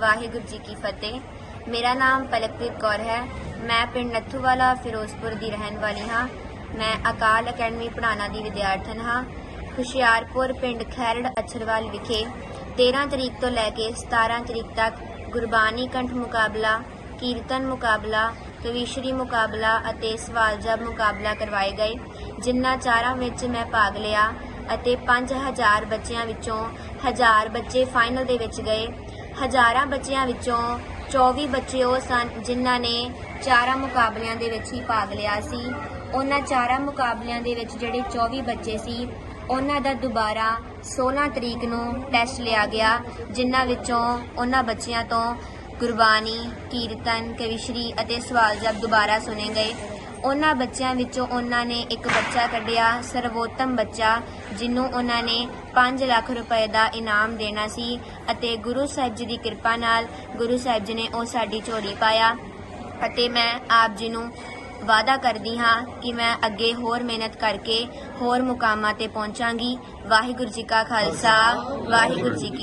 ਵਾਹਿਗੁਰੂ ਜੀ ਕੀ ਫਤਿਹ। ਮੇਰਾ ਨਾਮ ਪਲਕਪ੍ਰੀਤ ਕੌਰ ਹੈ। ਮੈਂ ਪਿੰਡ ਨੱਥੂਵਾਲਾ, ਫਿਰੋਜ਼ਪੁਰ ਦੀ ਰਹਿਣ ਵਾਲੀ ਹਾਂ। ਮੈਂ ਅਕਾਲ ਅਕੈਡਮੀ ਪੜਾਣਾ ਦੀ ਵਿਦਿਆਰਥਣ ਹਾਂ। ਹੁਸ਼ਿਆਰਪੁਰ ਪਿੰਡ ਖੈਰੜ, ਅਛਰਵਾਲ ਵਿਖੇ 13 ਤਰੀਕ ਤੋਂ ਲੈ ਕੇ 17 ਤਰੀਕ ਤੱਕ ਗੁਰਬਾਣੀ ਕੰਠ ਮੁਕਾਬਲਾ, ਕੀਰਤਨ ਮੁਕਾਬਲਾ, ਕਵੀਸ਼ਰੀ ਮੁਕਾਬਲਾ ਅਤੇ ਸਵਾਲ ਜਵਾਬ ਮੁਕਾਬਲਾ ਕਰਵਾਏ ਗਏ, ਜਿਨ੍ਹਾਂ ਚਾਰਾਂ ਵਿੱਚ ਮੈਂ ਭਾਗ ਲਿਆ ਅਤੇ 5000 ਬੱਚਿਆਂ ਵਿੱਚੋਂ 1000 ਬੱਚੇ ਫਾਈਨਲ ਦੇ ਵਿੱਚ ਗਏ। ਹਜ਼ਾਰਾਂ ਬੱਚਿਆਂ ਵਿੱਚੋਂ 24 ਬੱਚੇ ਉਹ ਸਨ ਜਿਨ੍ਹਾਂ ਨੇ ਚਾਰਾਂ ਮੁਕਾਬਲਿਆਂ ਦੇ ਵਿੱਚ ਹੀ ਭਾਗ ਲਿਆ ਸੀ। ਉਹਨਾਂ ਚਾਰਾਂ ਮੁਕਾਬਲਿਆਂ ਦੇ ਵਿੱਚ ਜਿਹੜੇ 24 ਬੱਚੇ ਸੀ, ਉਹਨਾਂ ਦਾ ਦੁਬਾਰਾ 16 ਤਰੀਕ ਨੂੰ ਟੈਸਟ ਲਿਆ ਗਿਆ, ਜਿਨ੍ਹਾਂ ਵਿੱਚੋਂ ਉਹਨਾਂ ਬੱਚਿਆਂ ਤੋਂ ਗੁਰਬਾਣੀ, ਕੀਰਤਨ ਕਵਿਸ਼ਰੀ ਅਤੇ ਸਵਾਲ ਜਵਾਬ ਦੁਬਾਰਾ ਸੁਣੇ ਗਏ। ਉਹਨਾਂ ਬੱਚਿਆਂ ਵਿੱਚੋਂ ਉਹਨਾਂ ਨੇ ਇੱਕ ਬੱਚਾ ਕੱਢਿਆ, ਸਰਵੋਤਮ ਬੱਚਾ ਜਿਹਨੂੰ ਉਹਨਾਂ ਨੇ 5 ਲੱਖ ਰੁਪਏ ਦਾ ਇਨਾਮ ਦੇਣਾ ਸੀ ਅਤੇ ਗੁਰੂ ਸਾਹਿਬ ਜੀ ਦੀ ਕਿਰਪਾ ਨਾਲ ਗੁਰੂ ਸਾਹਿਬ ਜੀ ਨੇ ਉਹ ਸਾਡੀ ਝੋਲੀ ਪਾਇਆ ਅਤੇ ਮੈਂ ਆਪ ਜੀ ਨੂੰ ਵਾਅਦਾ ਕਰਦੀ ਹਾਂ ਕਿ ਮੈਂ ਅੱਗੇ ਹੋਰ ਮਿਹਨਤ ਕਰਕੇ ਹੋਰ ਮੁਕਾਮਾਂ ਤੇ ਪਹੁੰਚਾਂਗੀ। ਵਾਹਿਗੁਰੂ ਜੀ ਕਾ ਖਾਲਸਾ, ਵਾਹਿਗੁਰੂ ਜੀ ਕੀ